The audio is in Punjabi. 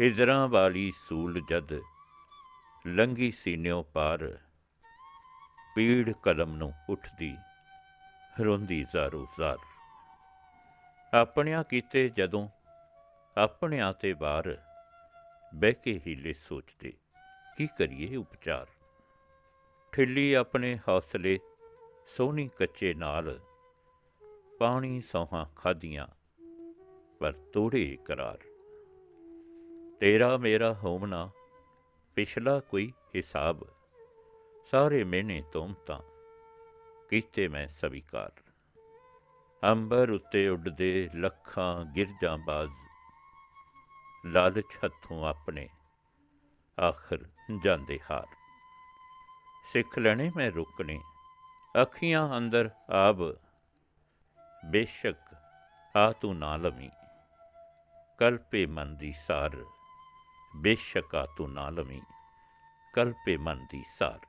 ਹਿਜਰਾਂ ਵਾਲੀ ਸੂਲ ਜਦ ਲੰਗੀ ਸੀਨਿਓ ਪਾਰ, ਪੀੜ ਕਦਮ ਨੂੰ ਉੱਠਦੀ ਰੋਂਦੀ ਜ਼ਾਰੋ ਜ਼ਾਰ। ਆਪਣਿਆਂ ਕੀਤੇ ਜਦੋਂ ਆਪਣਿਆਂ ਤੇ ਵਾਰ ਬਹਿ ਕੇ ਹੀਲੇ ਸੋਚਦੇ, ਕੀ ਕਰੀਏ ਉਪਚਾਰ? ਠਿੱਲੀ ਆਪਣੇ ਹੌਸਲੇ, ਸੋਹਣੀ ਕੱਚੇ ਨਾਲ, ਪਾਣੀ ਸੌਹਾਂ ਖਾਧੀਆਂ, ਪਰ ਤੋੜੇ ਕਰਾਰ ਤੇਰਾ ਮੇਰਾ ਹੋਮਨਾ ਪਿਛਲਾ ਕੋਈ ਹਿਸਾਬ। ਸਾਰੇ ਮਿਹਨੇ ਤੋਮਤਾਂ ਕੀਤੇ ਮੈਂ ਸਵੀਕਾਰ। ਅੰਬਰ ਉੱਤੇ ਉੱਡਦੇ ਲੱਖਾਂ ਗਿਰਜਾਂ ਬਾਜ਼। ਲਾਲਚ ਹੱਥੋਂ ਆਪਣੇ ਆਖਰ ਜਾਂਦੇ ਹਾਰ। ਸਿੱਖ ਲੈਣੇ ਮੈਂ ਰੁਕਣੇ, ਅੱਖੀਆਂ ਅੰਦਰ ਆਬ। ਬੇਸ਼ੱਕ ਆ ਤੂੰ ਨਾ ਲਵੀ, ਕਲਪੇ ਮਨ ਦੀ ਸਾਰ। ਬੇਸ਼ੱਕ ਤੂੰ ਨਾ ਲਵੀਂ ਕਲਪੇ ਮਨ ਦੀ ਸਾਰ।